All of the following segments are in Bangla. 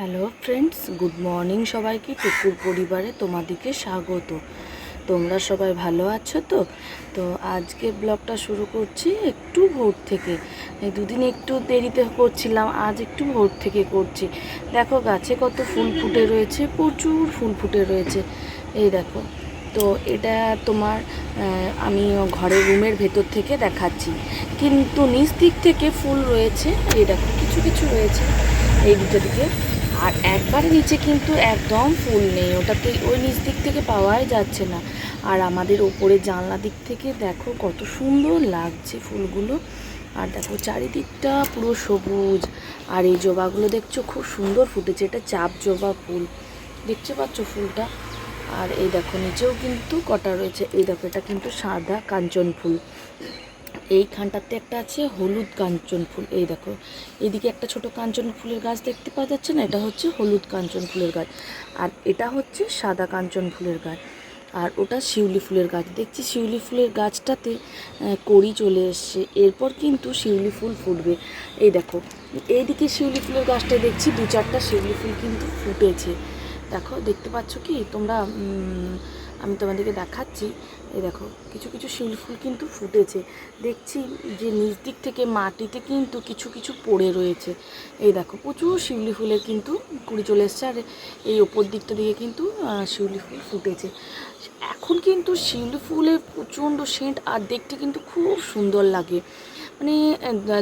হ্যালো ফ্রেন্ডস, গুড মর্নিং সবাইকে। টুকুর পরিবারে তোমাদেরকে স্বাগত। তোমরা সবাই ভালো আছো তো? তো আজকে ব্লগটা শুরু করছি একটু ভোর থেকে। দুদিন একটু দেরিতে করছিলাম, আজ একটু ভোর থেকে করছি। দেখো গাছে কত ফুল ফুটে রয়েছে, প্রচুর ফুল ফুটে রয়েছে। এই দেখো, তো এটা তোমার আমি ঘরের রুমের ভেতর থেকে দেখাচ্ছি। কিন্তু নিচ দিক থেকে ফুল রয়েছে, এই দেখো, কিছু কিছু রয়েছে। এই দুটো দিকে। আর একবারে নিচে কিন্তু একদম ফুল নেই ওটাতে ওই নিচ দিক থেকে পাওয়াই যাচ্ছে না। আর আমাদের ওপরে জানলা দিক থেকে দেখো কত সুন্দর লাগছে ফুলগুলো। আর দেখো চারিদিকটা পুরো সবুজ। আর এই জবাগুলো দেখছ খুব সুন্দর ফুটেছে, এটা চাপ জবা ফুল। দেখতে পাচ্ছ ফুলটা? আর এই দেখো নিচেও কিন্তু কটা রয়েছে, এই দেখো এটা কিন্তু সাদা কাঞ্চন ফুল। এইখানটাতে একটা আছে হলুদ কাঞ্চন ফুল। এই দেখো, এদিকে একটা ছোট কাঞ্চন ফুলের গাছ দেখতে পাওয়া যাচ্ছে না, এটা হচ্ছে হলুদ কাঞ্চন ফুলের গাছ। আর এটা হচ্ছে সাদা কাঞ্চন ফুলের গাছ। আর ওটা শিউলি ফুলের গাছ। দেখছি শিউলি ফুলের গাছটাতে কড়ি চলে এসছে। এরপর কিন্তু শিউলি ফুল ফুটবে। এই দেখো, এইদিকে শিউলি ফুলের গাছটা দেখছি দু চারটা শিউলি ফুল কিন্তু ফুটেছে। দেখো, দেখতে পাচ্ছ কি? তোমরা আমি তোমাদেরকে দেখাচ্ছি। এই দেখো, কিছু কিছু শিউলি ফুল কিন্তু ফুটেছে। দেখছি যে নিচ দিক থেকে মাটিতে কিন্তু কিছু কিছু পড়ে রয়েছে। এই দেখো, প্রচুর শিউলি ফুলের কিন্তু কুড়ি চলে এসছে। আর এই ওপর দিকটা দিকে কিন্তু শিউলি ফুল ফুটেছে। এখন কিন্তু শিউলি ফুলের প্রচণ্ড সেন্ট আর দেখতে কিন্তু খুব সুন্দর লাগে। মানে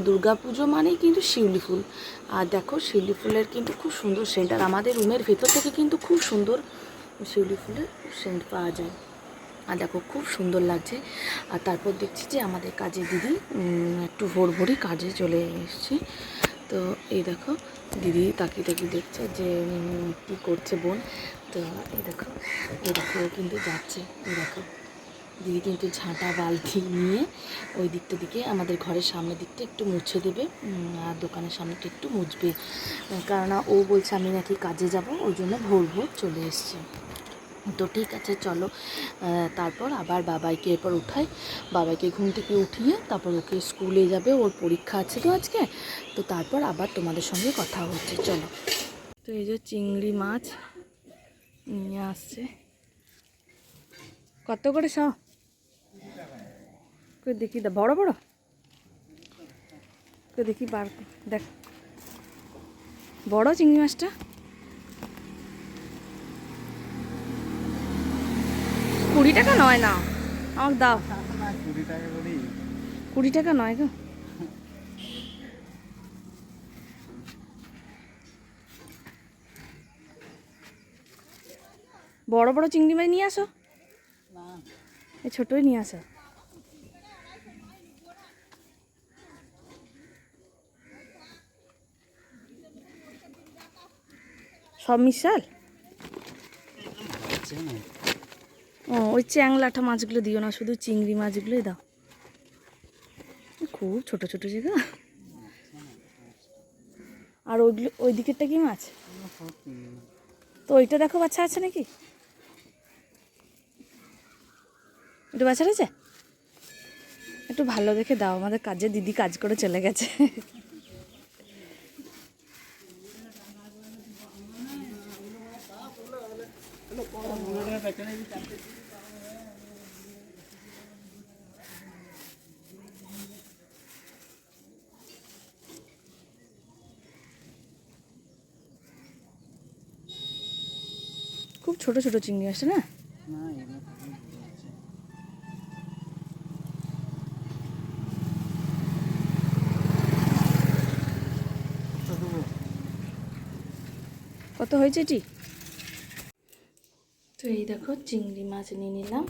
দুর্গা পুজো মানেই কিন্তু শিউলি ফুল। আর দেখো শিউলি ফুলের কিন্তু খুব সুন্দর সেন্ট। আর আমাদের রুমের ভেতর থেকে কিন্তু খুব সুন্দর শিউলি ফুলের সেন্ট পাওয়া যায়। আর দেখো, খুব সুন্দর লাগছে। আর তারপর দেখছি যে আমাদের কাজে দিদি একটু ভোর ভোরই কাজে চলে এসেছি। তো এই দেখো, দিদি তাকিয়ে তাকিয়ে দেখছে যে কী করছে বোন। তো এই দেখো এই দেখো কিন্তু যাচ্ছে। এই দেখো, দিদি কিন্তু ঝাঁটা বালতি নিয়ে ওই দিকটা দিকে আমাদের ঘরের সামনের দিকটা একটু মুছে দেবে আর দোকানের সামনেটা একটু মুছবে। কেননা ও বলছে, আমি নাকি কাজে যাব, ওই জন্য ভোর ভোর চলে এসছে। তো ঠিক আছে, চলো। তারপর আবার বাবাইকে এরপর উঠাই। বাবাইকে ঘুম থেকে উঠিয়ে তারপর ওকে স্কুলে যাবে, ওর পরীক্ষা আছে তো আজকে। তো তারপর আবার তোমাদের সঙ্গে কথা হচ্ছে, চলো। তো এই যে চিংড়ি মাছ নিয়ে আসছে। কত করে কই দেখি দা, বড় বড়? দেখি বার, দেখ। বড় চিংড়ি মাছটা? কুড়ি টাকা নয় না। আমাকে দাও। কুড়ি টাকা নয় গো। বড় বড় চিংড়ি মাছ নিয়ে আসো। এই ছোটোই নিয়ে আসো। সব মিশাল? ও, ওই চ্যাংলাটা মাছগুলো দিও না, শুধু চিংড়ি মাছগুলোই দাও। খুব ছোট ছোট জায়গা। আর ওইগুলো ওই দিকেরটা কি মাছ? তো ওইটা দেখো বাচ্চা আছে নাকি? একটু বাচ্চা রয়েছে? একটু ভালো দেখে দাও, আমাদের কাজে দিদি কাজ করে চলে গেছে। ছোট ছোট চিংড়ি আসে না। কত কত হয়েছে এটি? তো এই দেখো চিংড়ি মাছ নিয়ে নিলাম।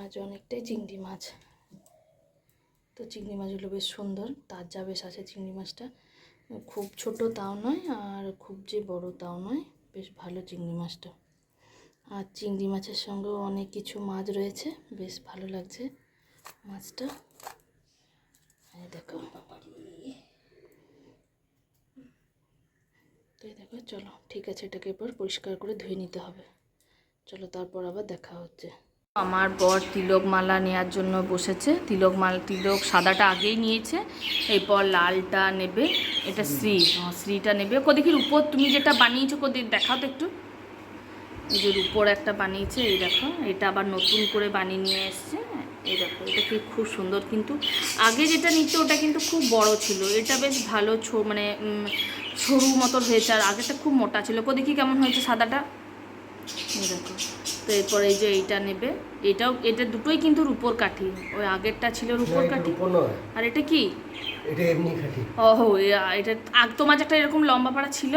আজ অনেকটাই চিংড়ি মাছ। তো চিংড়ি মাছগুলো বেশ সুন্দর তাজা বেশ আছে চিংড়ি মাছটা। খুব ছোট তাও নয় আর খুব যে বড় তাও নয়। বেশ ভালো চিংড়ি মাছটা। আর চিংড়ি মাছের সঙ্গেও অনেক কিছু মাছ রয়েছে, বেশ ভালো লাগছে মাছটা। দেখো। তো এই দেখো, চলো, ঠিক আছে, এটাকে এবার পরিষ্কার করে ধুয়ে নিতে হবে। চলো, তারপর আবার দেখা হচ্ছে। আমার বর তিলক মালা নেওয়ার জন্য বসেছে। তিলক মালা তিলক সাদাটা আগেই নিয়েছে এরপর লালটা নেবে এটা শ্রী হ্যাঁ, শ্রীটা নেবে। কো দেখি উপর তুমি যেটা বানিয়েছো কো দেখাও তো একটু। এই যে উপর একটা বানিয়েছে এই দেখো এটা আবার নতুন করে বানিয়ে নিয়ে এসছে। এই দেখো এটা কি খুব সুন্দর কিন্তু। আগে যেটা নিত ওটা কিন্তু খুব বড় ছিল। এটা বেশ ভালো ছো মানে সরু মতন হয়েছে আর আগেটা খুব মোটা ছিল। কো দেখি কেমন হয়েছে সাদাটা। এই দেখো। তো এরপর এই যে এইটা নেবে এটাও এটা দুটোই কিন্তু রূপোর কাঠি। ওই আগেরটা ছিল রূপোর কাঠি। আর এটা কি? এটা এমনি খাটি ও হো এটা আগ তোমার একটা এরকম লম্বা পাড়া ছিল?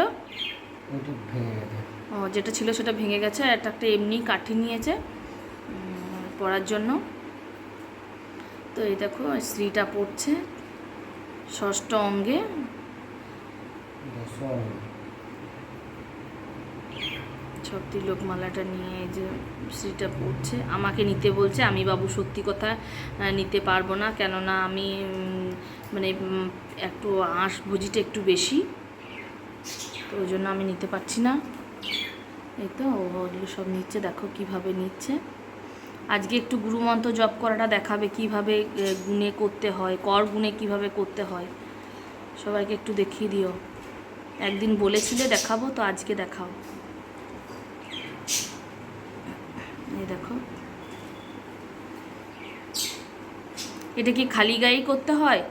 ও যেটা ছিল সেটা ভেঙে গেছে এটা একটা এমনি কাঠি নিয়েছে পরার জন্য। তো এই দেখো স্ত্রীটা পড়ছে ষষ্ঠ অঙ্গে। সব তিলক মালাটা নিয়ে যে স্ত্রীটা পড়ছে, আমাকে নিতে বলছে, আমি বাবু সত্যি কথা নিতে পারব না, কেননা আমি মানে একটু আঁশ ভুজিটা একটু বেশি, তো ওই জন্য আমি নিতে পারছি না। এই তো ওগুলো সব নিচ্ছে, দেখো কীভাবে নিচ্ছে। আজকে একটু গুরুমন্ত্র জপ করাটা দেখাবে কীভাবে গুণে করতে হয়, কর গুণে কীভাবে করতে হয়। সবাইকে একটু দেখিয়ে দিও। একদিন বলেছিলে দেখাবো, তো আজকে দেখাও। এই দেখো। এটা কি খালি গায়েই করতে হয়?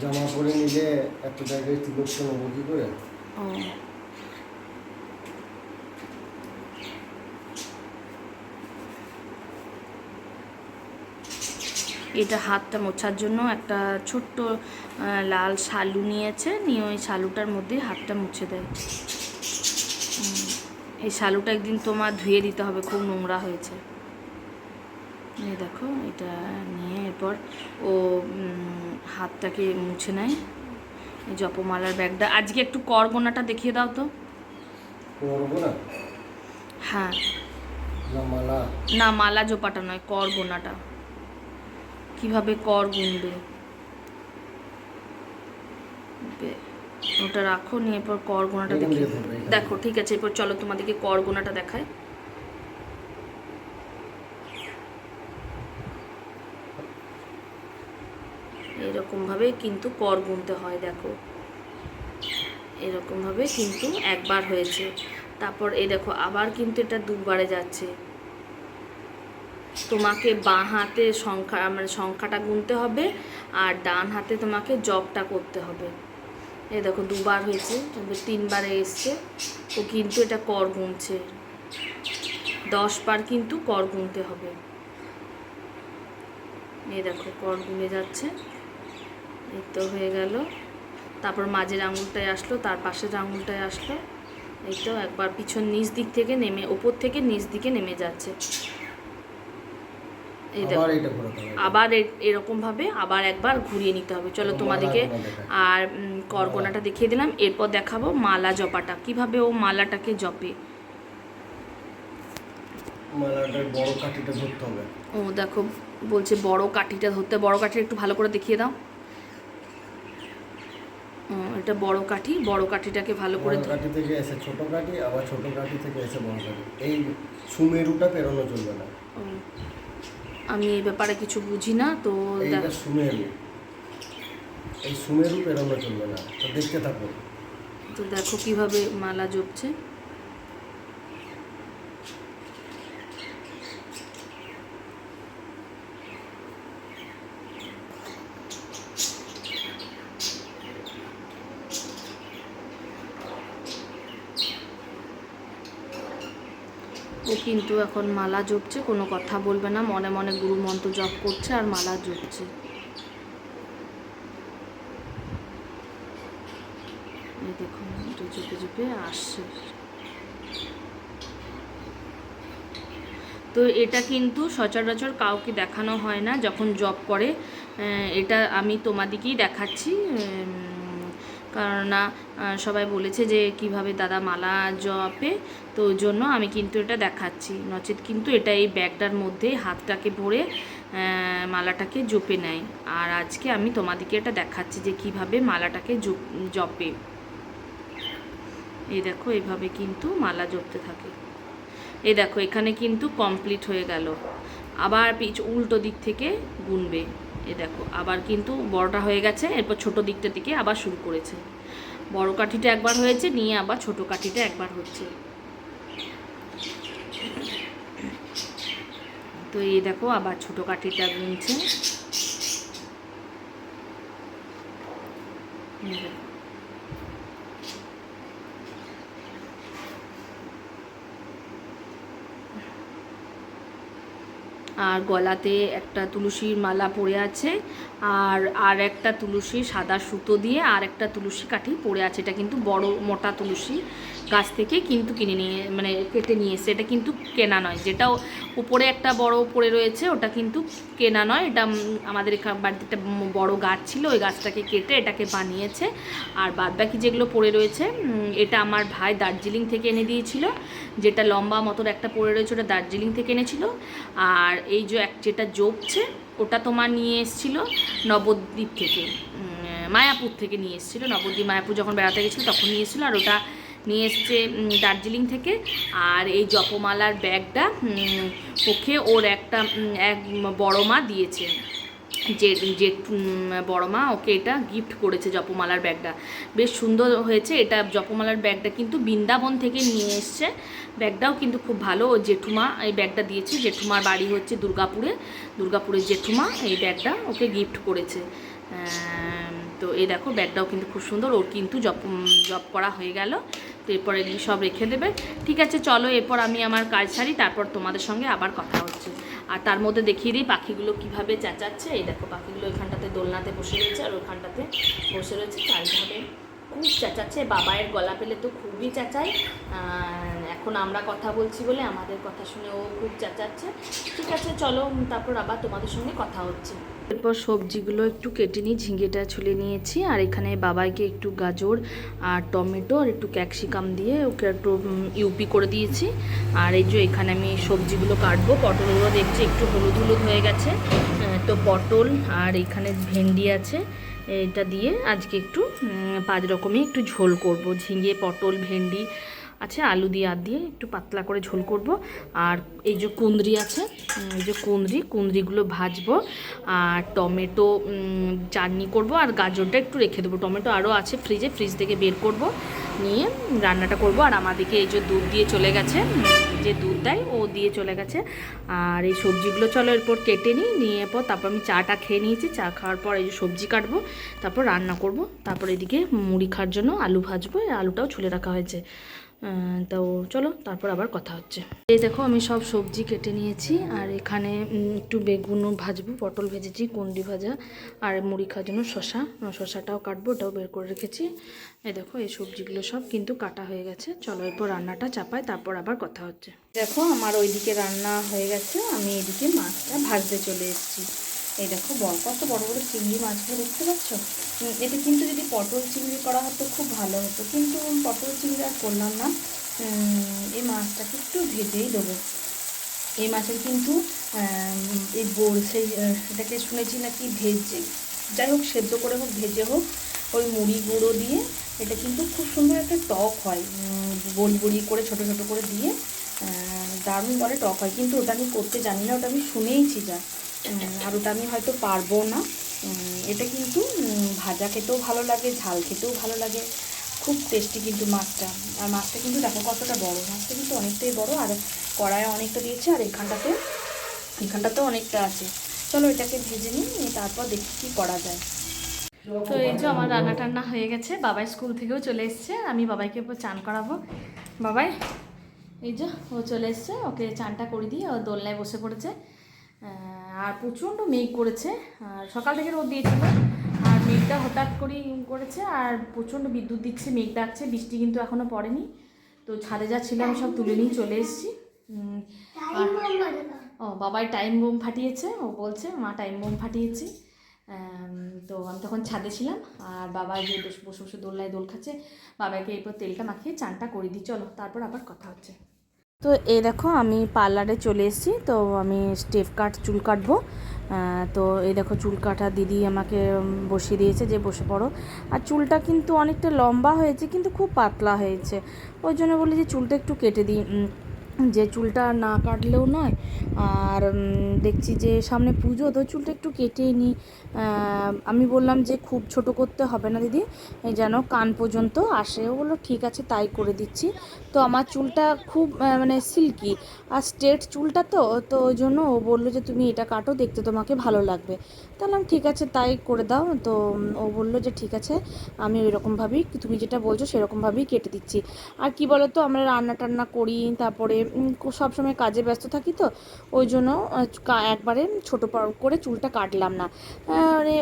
জামা পরে নিলে এত জায়গায় তিলক নেব কি করে? ও। এটা হাতটা মোছার জন্য একটা ছোট্ট লাল শালু নিয়েছে নিয়ে ওই শালুটার মধ্যে হাতটা মুছে দেয়। এই শালুটা একদিন তোমার ধুয়ে দিতে হবে খুব নোংরা হয়েছে। এই দেখো এটা নিয়ে এরপর ও হাতটাকে মুছে নেয়। এই জপমালার ব্যাগটা আজকে একটু করগোনাটা দেখিয়ে দাও তো। হ্যাঁ। না মালা। জোপাটা নয় কর গোনাটা কীভাবে কর গুনবে? ওটা রাখো নিয়ে এরপর কর গোনাটা দেখি। দেখো ঠিক আছে এরপর চলো তোমাদেরকে কর গোনাটা দেখায় এরকমভাবে কিন্তু কর গুনতে হয় দেখো। এরকমভাবে কিন্তু একবার হয়েছে। তারপর এই দেখো আবার কিন্তু এটা দুবারে যাচ্ছে। তোমাকে বাঁ হাতে সংখ্যা মানে সংখ্যাটা গুনতে হবে আর ডান হাতে তোমাকে জবটা করতে হবে। এই দেখো দুবার হয়েছে তিনবারে এসছে। ও কিন্তু এটা কর গুনছে। দশ বার কিন্তু কর গুনতে হবে। এই দেখো কর গুনে যাচ্ছে। এই তো হয়ে গেল। তারপর মাঝের আঙুলটায় আসলো, তার পাশের আঙুলটায় আসলো। এই তো একবার পিছন নিচ দিক থেকে নেমে, ওপর থেকে নিচ দিকে নেমে যাচ্ছে। আবার এরকমভাবে আবার একবার ঘুরিয়ে নিতে হবে। চলো তোমাদেরকে আর করগোনাটা দেখিয়ে দিলাম। এরপর দেখাবো মালা জপাটা। কীভাবে ও মালাটাকে জপে? বড় কাঠিটা ধরতে হবে। ও দেখো বলছে বড় কাঠিটা ধরতে। বড় কাঠিটা একটু ভালো করে দেখিয়ে দাও। এটা বড় কাঠি। বড় কাঠিটাকে ভালো করে কাঠি থেকে এসে ছোট কাঠি আবার ছোট কাঠি থেকে এসে বড় কাঠি। এই সুমেরুটা পেরোনো চলবে না। আমি এই ব্যাপারে কিছু বুঝি না তো এইটা সুমেরু এই সুমেরু পেরোনো চলবে না তো দেখতে থাকো। তো দেখো কীভাবে মালা জপছে। কিন্তু এখন মালা জপছে, কোনো কথা বলবে না, মনে মনে গুরু মন্ত্র জপ করছে আর মালা জপছে। দেখুন চেপে আসছে। তো এটা কিন্তু সচরাচর কাউকে দেখানো হয় না, যখন জব করে এটা আমি তোমাদিকেই দেখাচ্ছি কেননা সবাই বলেছে যে কীভাবে দাদা মালা জপে, তো জন্য আমি কিন্তু এটা দেখাচ্ছি। নচেত কিন্তু এটা এই ব্যাগটার মধ্যে হাতটাকে ভরে মালাটাকে জপে নেয়। আর আজকে আমি তোমাদেরকে এটা দেখাচ্ছি যে কীভাবে মালাটাকে জপ- এই দেখো, এভাবে কিন্তু মালা জপতে থাকে। এই দেখো, এখানে কিন্তু কমপ্লিট হয়ে গেল। আবার পিছ, উল্টো দিক থেকে গুনবে। এ দেখো, আবার কিন্তু বড়টা হয়ে গেছে, এরপর ছোটো দিকটা থেকে আবার শুরু করেছে। বড় কাঠিটা একবার হয়েছে, নিয়ে আবার ছোট কাঠিটা একবার হচ্ছে। তো এই দেখো, আবার ছোট কাঠিটা গুনছে। আর গলাতে একটা তুলসীর মালা পরে আছে। আর আর একটা তুলসী সাদা সুতো দিয়ে আর একটা তুলসী কাঠি পড়ে আছে। এটা কিন্তু বড় মোটা তুলসী গাছ থেকে কিন্তু কিনে নিয়ে মানে কেটে নিয়ে এসে এটা কিন্তু কেনা নয়। যেটা উপরে একটা বড় পড়ে রয়েছে, ওটা কিন্তু কেনা নয়। এটা আমাদের বাড়িতে একটা বড় গাছ ছিল, ওই গাছটাকে কেটে এটাকে বানিয়েছে। আর বাদ বাকি যেগুলো পড়ে রয়েছে এটা আমার ভাই দার্জিলিং থেকে এনে দিয়েছিল। যেটা লম্বা মতন একটা পড়ে রয়েছে, ওটা দার্জিলিং থেকে এনেছিল। আর এই যে এক, যেটা জপছে ওটা তোমার নিয়ে এসেছিল নবদ্বীপ থেকে। মায়াপুর থেকে নিয়ে এসেছিল। নবদ্বীপ, মায়াপুর যখন বেড়াতে গেছিল তখন নিয়ে এসেছিল আর ওটা নিয়ে এসছে দার্জিলিং থেকে। আর এই জপমালার ব্যাগটা ওকে ওর একটা এক বড় মা দিয়েছে। যে যে বড় মা ওকে এটা গিফট করেছে জপমালার ব্যাগটা। বেশ সুন্দর হয়েছে এটা জপমালার ব্যাগটা কিন্তু বৃন্দাবন থেকে নিয়ে এসছে। ব্যাগটাও কিন্তু খুব ভালো। জেঠুমা এই ব্যাগটা দিয়েছে। জেঠুমার বাড়ি হচ্ছে দুর্গাপুরে। দুর্গাপুরের জেঠুমা এই ব্যাগটা ওকে গিফট করেছে। তো এই দেখো ব্যাগটাও কিন্তু খুব সুন্দর। ওর কিন্তু জপ জব করা হয়ে গেল। তো এরপর সব রেখে দেবে। ঠিক আছে, চলো এরপর আমি আমার কাজ সারি। তারপর তোমাদের সঙ্গে আবার কথা হচ্ছে। আর তার মধ্যে দেখিয়ে দিই পাখিগুলো কীভাবে চেঁচাচ্ছে। এই দেখো, পাখিগুলো এখানটাতে দোলনাতে বসে রয়েছে আর ওখানটাতে বসে রয়েছে। চারিভাবে খুব চেঁচাচ্ছে। বাবায়ের গলা পেলে তো খুবই চেঁচায়। এখন আমরা কথা বলছি বলে আমাদের কথা শুনে ও খুব চেঁচাচ্ছে। ঠিক আছে, চলো তারপর আবার তোমাদের সঙ্গে কথা হচ্ছে। এরপর সবজিগুলো একটু কেটে নিই, ঝিঙেটা ছুলে নিয়েছি, আর এখানে বাবাইকে একটু গাজর আর টমেটো আর একটু ক্যাপসিকাম দিয়ে ওকে একটু ইউপি করে দিয়েছি। আর এই যে এখানে আমি সবজিগুলো কাটবো, পটলগুলো দেখছি একটু হলুদ হলুদ হয়ে গেছে। তো পটল আর এখানে ভেন্ডি আছে, এটা দিয়ে আজকে একটু পাঁচ রকমই একটু ঝোল করব। ঝিঙে, পটল, ভেন্ডি আছে, আলু দিয়ে আর দিয়ে একটু পাতলা করে ঝোল করব। আর এই যে কুঁদরি আছে এই যে কুঁদরি, কুঁদরিগুলো ভাজবো। আর টমেটো চাটনি করব আর গাজরটা একটু রেখে দেবো। টমেটো আরও আছে ফ্রিজে ফ্রিজ থেকে বের করব, নিয়ে রান্নাটা করব। আর আমাদেরকে এই যে দুধ দিয়ে চলে গেছে যে দুধ দেয়, ও দিয়ে চলে গেছে। আর এই সবজিগুলো চলো এরপর কেটে নিই, নিয়ে পর তারপর আমি চাটা খেয়ে নিয়েছি। চা খাওয়ার পর এই যে সবজি কাটবো, তারপর রান্না করব। তারপর এদিকে মুড়ি খাওয়ার জন্য আলু ভাজবো আলুটাও ছুলে রাখা হয়েছে। তো চলো, তারপর আবার কথা হচ্ছে। এই দেখো, আমি সব সবজি কেটে নিয়েছি, আর এখানে একটু বেগুনও ভাজবো, পটল ভেজেছি কুন্ডি ভাজা, আর মুড়ি খাওয়ার জন্য শশা শশাটাও কাটবো, ওটাও বের করে রেখেছি। এই দেখো, এই সবজিগুলো সব কিন্তু কাটা হয়ে গেছে। চলো, এরপর রান্নাটা চাপায় তারপর আবার কথা হচ্ছে। দেখো, আমার ওইদিকে রান্না হয়ে গেছে, আমি এদিকে মাছটা ভাজতে চলে এসেছি। এই দেখো বড় কত বড় বড় চিংড়ি মাছগুলো দেখতে পাচ্ছ? এটা কিন্তু যদি পটল চিংড়ি করা হতো খুব ভালো হতো। কিন্তু পটল চিংড়ি আর করলাম না। এই মাছটাকে একটু ভেজেই দেবো। এই মাছের কিন্তু এই আহ, এটাকে শুনেছি নাকি ভেজে। যাই হোক সেদ্ধ করে হোক ভেজে হোক ওই মুড়ি গুঁড়ো দিয়ে এটা কিন্তু খুব সুন্দর একটা টক হয়। গোল গুঁড়ি করে ছোট ছোট করে দিয়ে দারুণ বলে টক হয়। কিন্তু ওটা আমি করতে জানি না ওটা আমি শুনেইছি যা। আর ওটা আমি হয়তো পারব না। এটা কিন্তু ভাজা খেতেও ভালো লাগে, ঝাল খেতেও ভালো লাগে। খুব টেস্টি কিন্তু মাছটা। আর মাছটা কিন্তু দেখো কতটা বড়। মাছটা কিন্তু অনেকটাই বড়, আর কড়াইয়ে অনেকটা দিয়েছে, আর এখানটাতে এখানটাতেও অনেকটা আছে। চলো এটাকে ভেজে নিই তারপর দেখি কী করা যায়। তো এই যে আমার রান্না টান্না হয়ে গেছে, বাবাই স্কুল থেকেও চলে এসছে, আমি বাবাইকে চান করাবো। বাবাই, এই যে ও চলে এসছে, ওকে চানটা করে দিয়ে ও দোলনায় বসে পড়েছে। আর প্রচণ্ড মেঘ করেছে। আর সকাল থেকে রোদ দিয়েছিল। আর মেঘটা হঠাৎ করেই করেছে আর প্রচণ্ড বিদ্যুৎ দিচ্ছে মেঘ ডাকছে বৃষ্টি কিন্তু এখনও পড়েনি। তো ছাদে যা ছিল আমি সব তুলে নিয়ে চলে এসেছি। ও বাবাই টাইম বোম ফাটিয়েছে। ও বলছে মা টাইম বোম ফাটিয়েছি। তো আমি তখন ছাদে ছিলাম। আর বাবা যে বসে বসে দোলনায় দোল খাচ্ছে বাবাকে এরপর তেলটা মাখিয়ে চানটা করে দিই। চলো তারপর আবার কথা হচ্ছে। তো এই দেখো, আমি পার্লারে চলে এসেছি। তো আমি স্টেপ কাট চুল কাটবো। তো এই দেখো, চুল কাটা দিদি আমাকে বসিয়ে দিয়েছে যে বসে পড়ো। আর চুলটা কিন্তু অনেকটা লম্বা হয়েছে, কিন্তু খুব পাতলা হয়েছে। ওই জন্য বলি যে চুলটা একটু কেটে দিই। যে চুলটা না কাটলেও নয়, আর দেখছি যে সামনে পুজো, তো চুলটা একটু কেটে নিই। আমি বললাম যে খুব ছোট করতে হবে না দিদি যেন কান পর্যন্ত আসে। ও বলল, ঠিক আছে, তাই করে দিচ্ছি। তো আমার চুলটা খুব মানে সিল্কি আর স্ট্রেট চুলটা তো তো ওই জন্য ও বলল যে তুমি এটা কাটো দেখতে তোমাকে ভালো লাগবে। তাহলে ঠিক আছে তাই করে দাও। তো ও বলল যে ঠিক আছে আমি ওই রকমভাবেই তুমি যেটা বলছো সেরকমভাবেই কেটে দিচ্ছি। আর কি বলো তো আমরা রান্না টান্না করি তারপরে উম, সব সময় কাজে ব্যস্ত থাকি তো ওই জন্য একবারে ছোটো করে চুলটা কাটলাম না। মানে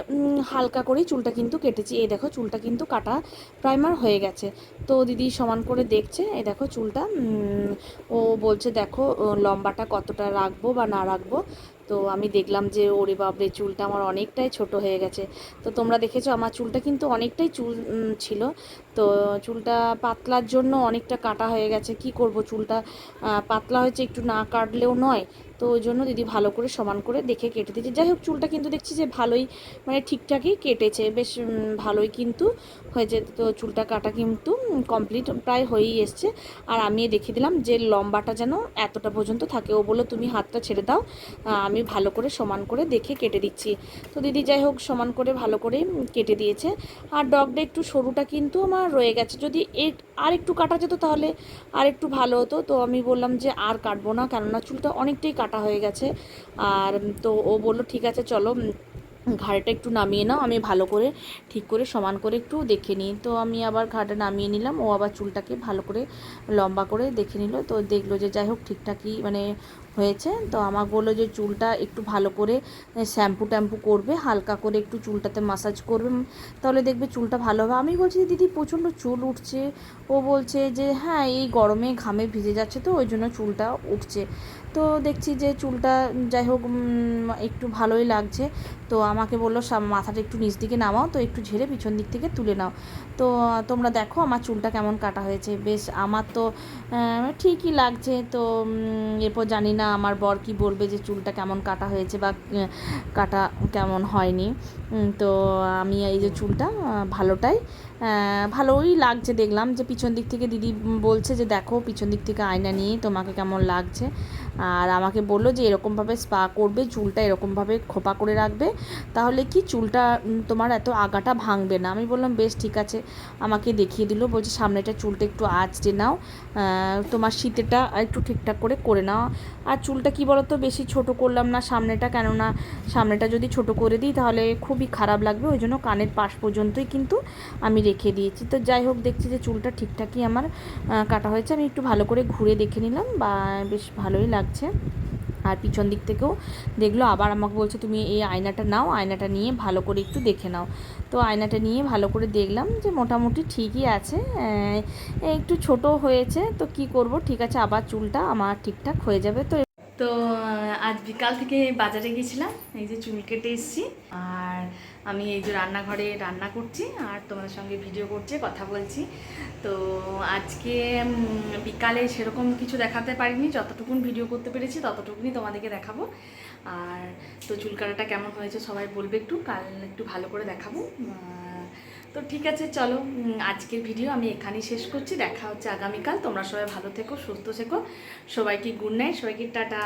হালকা করেই চুলটা কিন্তু কেটেছি। এই দেখো চুলটা কিন্তু কাটা প্রাইমার হয়ে গেছে। তো দিদি সমান করে দেখছে এই দেখো। চুলটা ও বলছে দেখো লম্বাটা কতটা রাখব বা না রাখব। তো আমি দেখলাম যে, ওরে বাবরে চুলটা আমার অনেকটাই ছোট হয়ে গেছে। তো তোমরা দেখেছ, আমার চুলটা কিন্তু অনেকটাই চুল ছিল। তো চুলটা পাতলার জন্য অনেকটা কাটা হয়ে গেছে। কি করব চুলটা? পাতলা হয়েছে, একটু না কাটলেও নয়। তো ওই জন্য দিদি ভালো করে সমান করে দেখে কেটে দিয়েছে। যাই হোক, চুলটা কিন্তু দেখছি যে ভালোই মানে ঠিকঠাকই কেটেছে, বেশ ভালোই কিন্তু হয়েছে। তো চুলটা কাটা কিন্তু কমপ্লিট প্রায় হয়েই এসছে। আর আমি দেখে দিলাম যে লম্বাটা যেন এতটা পর্যন্ত থাকে। ও বলল, তুমি হাতটা ছেড়ে দাও আমি ভালো করে সমান করে দেখে কেটে দিচ্ছি। তো দিদি যাই হোক, সমান করে ভালো করে কেটে দিয়েছে। আর ডগটা একটু সরুটা কিন্তু আমার রয়ে গেছে। যদি এর আর একটু কাটা যেত তাহলে আর একটু ভালো হতো। তো আমি বললাম যে আর কাটবো না, কেননা চুলটা অনেকটাই কাটা হয়ে গেছে। আর তো ও বলল, ঠিক আছে, চলো ঘাড়টা একটু নামিয়ে নাও, আমি ভালো করে ঠিক করে সমান করে একটু দেখে নিই। তো আমি আবার ঘাড়টা নামিয়ে নিলাম, ও আবার চুলটাকে ভালো করে লম্বা করে দেখে নিল। তো দেখল যে যাই হোক, ঠিকঠাকই মানে হয়েছে। তো আমার বলল যে চুলটা একটু ভালো করে শ্যাম্পু ট্যাম্পু করবে, হালকা করে একটু চুলটাতে মাসাজ করবে তাহলে দেখবে চুলটা ভালো হবে। আমি বলছি, দিদি, প্রচণ্ড চুল উঠছে। ও বলছে যে হ্যাঁ এই গরমে ঘামে ভিজে যাচ্ছে তো, ওই জন্য চুলটা উঠছে। তো দেখছি যে চুলটা যাই হোক একটু ভালোই লাগছে। তো আমাকে বলল মাথাটা একটু নিচ দিকে নামাও, তো একটু ঝেড়ে পিছন দিক থেকে তুলে নাও। তো, তোমরা দেখো আমার চুলটা কেমন কাটা হয়েছে। বেশ, আমার তো ঠিকই লাগছে। তো এরপর জানি না আমার বর কি বলবে যে চুলটা কেমন কাটা হয়েছে বা কাটা কেমন হয়নি। তো আমি এই যে চুলটা ভালোটাই ভালোই লাগছে দেখলাম। যে পিছন দিক থেকে দিদি বলছে যে, দেখো, পিছন দিক থেকে আয়না নিয়ে তোমাকে কেমন লাগছে। আর আমাকে বলল যে এরকমভাবে স্পা করবে, চুলটা এরকমভাবে খোপা করে রাখবে। তাহলে কি চুলটা তোমার এত আগাটা ভাঙবে না? আমি বললাম, বেশ, ঠিক আছে। আমাকে দেখিয়ে দিল, বলছে, সামনেটা চুলটা একটু আঁচড়ে নাও। তোমার শীতেটা একটু ঠিকঠাক করে করে নাও। আর চুলটা কি বলতো, বেশি ছোট করলাম না সামনেটা, কেননা সামনেটা যদি ছোট করে দিই, তাহলে খুবই খারাপ লাগবে। ওই জন্য কানের পাশ পর্যন্তই কিন্তু আমি রেখে দিয়েছি। তো যাই হোক, দেখছি যে চুলটা ঠিকঠাকই আমার কাটা হয়েছে। আমি একটু ভালো করে ঘুরে দেখে নিলাম, বা বেশ ভালোই লাগছে আর পিছন দিক থেকেও দেখল, আবার আমাকে বলছে, তুমি এই আয়নাটা নাও, আয়নাটা নিয়ে ভালো করে একটু দেখে নাও। তো আয়নাটা নিয়ে ভালো করে দেখলাম যে মোটামুটি ঠিকই আছে। একটু ছোট হয়েছে, তো কি করব? ঠিক আছে, আবার চুলটা আমার ঠিকঠাক হয়ে যাবে। তো তো আজ বিকাল থেকে বাজারে গেছিলাম এই যে চুল কেটে এসেছি। আর আমি এই যে রান্নাঘরে রান্না করছি, আর তোমাদের সঙ্গে ভিডিও করছি, কথা বলছি। তো আজকে বিকালে সেরকম কিছু দেখাতে পারিনি, যতটুকুন ভিডিও করতে পেরেছি ততটুকুনি তোমাদেরকে দেখাবো। আর তো চুল কাটাটা কেমন হয়েছে সবাই বলবে একটু, কাল একটু ভালো করে দেখাবো। তো ঠিক আছে, চলো আজকের ভিডিও আমি এখানেই শেষ করছি। দেখা হচ্ছে আগামীকাল। তোমরা সবাই ভালো থেকো, সুস্থ থেকো। সবাইকে গুড নাইট সবাইকে টাটা।